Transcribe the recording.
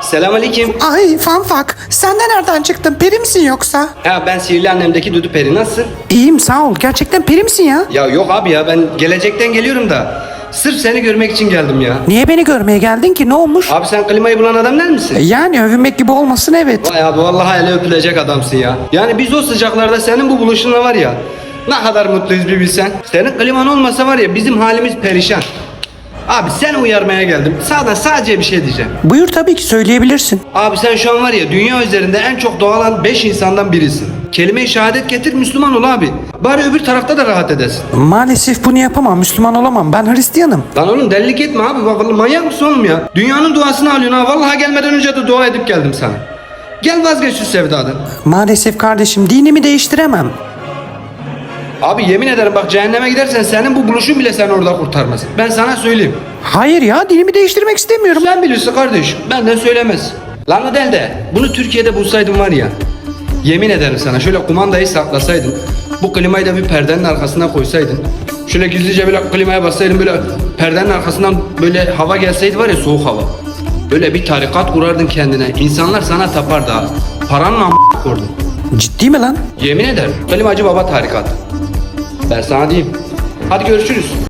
Selamünaleyküm. Ay fanfak sen de nereden çıktın peri misin yoksa? Ya ben sihirli annemdeki Dudu Peri nasılsın? İyiyim sağ ol gerçekten peri misin ya? Ya yok abi ya ben gelecekten geliyorum da sırf seni görmek için geldim ya. Niye beni görmeye geldin ki ne olmuş? Abi sen klimayı bulan adam değil misin? Yani övünmek gibi olmasın evet. Vay abi vallahi hele öpülecek adamsın ya. Yani biz o sıcaklarda senin bu buluşunla var ya ne kadar mutluyuz bir bilsen. Senin kliman olmasa var ya bizim halimiz perişan. Abi sen uyarmaya geldim. Sağdan sadece bir şey diyeceğim. Buyur tabii ki söyleyebilirsin. Abi sen şu an var ya dünya üzerinde en çok doğalan 5 insandan birisin. Kelime-i şehadet getir Müslüman ol abi. Bari öbür tarafta da rahat edesin. Maalesef bunu yapamam Müslüman olamam ben Hristiyanım. Lan oğlum delilik etme abi vallahi manyak mısın oğlum ya? Dünyanın duasını alıyorsun ha vallahi gelmeden önce de dua edip geldim sana. Gel vazgeç şu sevdadan. Maalesef kardeşim dinimi değiştiremem. Abi yemin ederim bak cehenneme gidersen senin bu buluşun bile seni orada kurtarmaz. Ben sana söyleyeyim. Hayır ya dinimi değiştirmek istemiyorum. Sen bilirsin kardeş benden söylemez. Lan o del de bunu Türkiye'de bulsaydın var ya. Yemin ederim sana şöyle kumandayı saklasaydın. Bu klimayı da bir perdenin arkasına koysaydın. Şöyle gizlice böyle klimaya bassaydın böyle perdenin arkasından böyle hava gelseydi var ya soğuk hava. Böyle bir tarikat kurardın kendine. İnsanlar sana tapardı ha. Paranla kurdun. Ciddi mi lan? Yemin ederim. Klimacı baba tarikatı. Ben sana diyeyim. Hadi görüşürüz.